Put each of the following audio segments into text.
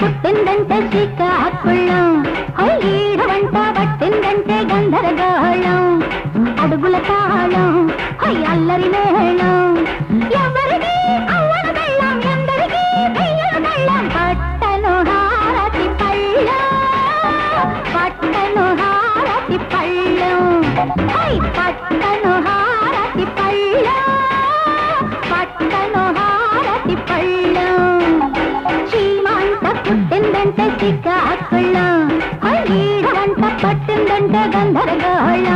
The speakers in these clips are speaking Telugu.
పుట్టిందంటే శ్రీకాకుళం ఈడ వంట పట్టిందంటే గంధరగోళం అడుగుల తాళం అల్లరి మేళం. ఎవరు ಹುಟ್ಟಿಂದಂಟ ಸಿಕ್ಕ ಹಾಕೊಳ್ಳ ಹೀಗಂತ ಪಟ್ಟಿಂದಂಟ ಗಂಧರ್ಗೋಳ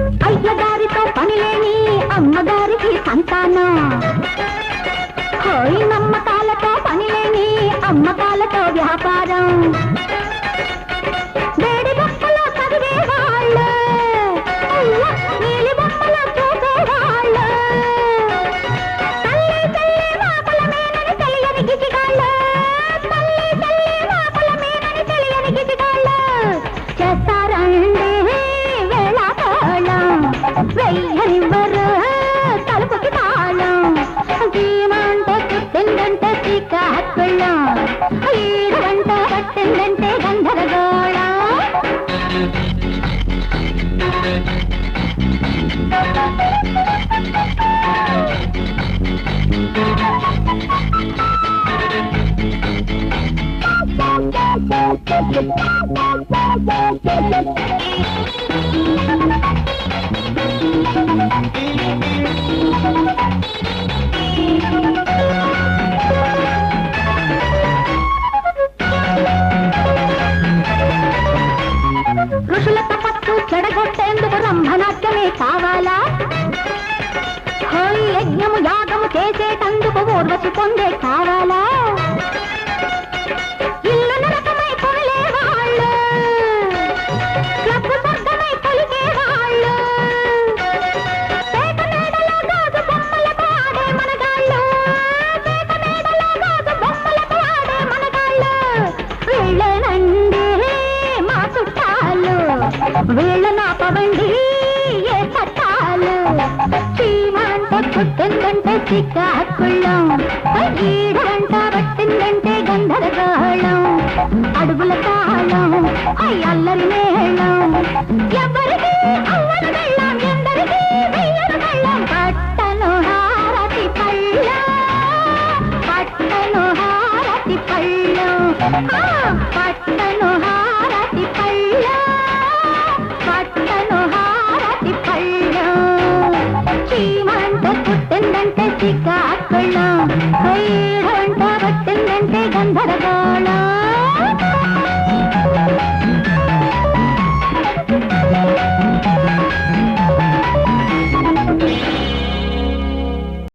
అయ్యగారితో పని లేని అమ్మగారికి సంతాన. హోయి నమ్మకాలతో పని లేని అమ్మకాలతో వ్యాపారం. ఋషుల తపస్సు చెడగొట్టేందుకు రంభనాట్యమే కావాలా? హోలీ యజ్ఞము యాగము చేసేటందుకు ఊర్వశి పొందే కావాలా? ಹುತ್ತೊಂದಂಟೆ ಸಿಕ್ಕ ಹಕ್ಕುಳ್ಳೋ ఈడు గంట పట్టిందంటే గంధరగోళం అడుగుల తాళం అల్లరి మేళం.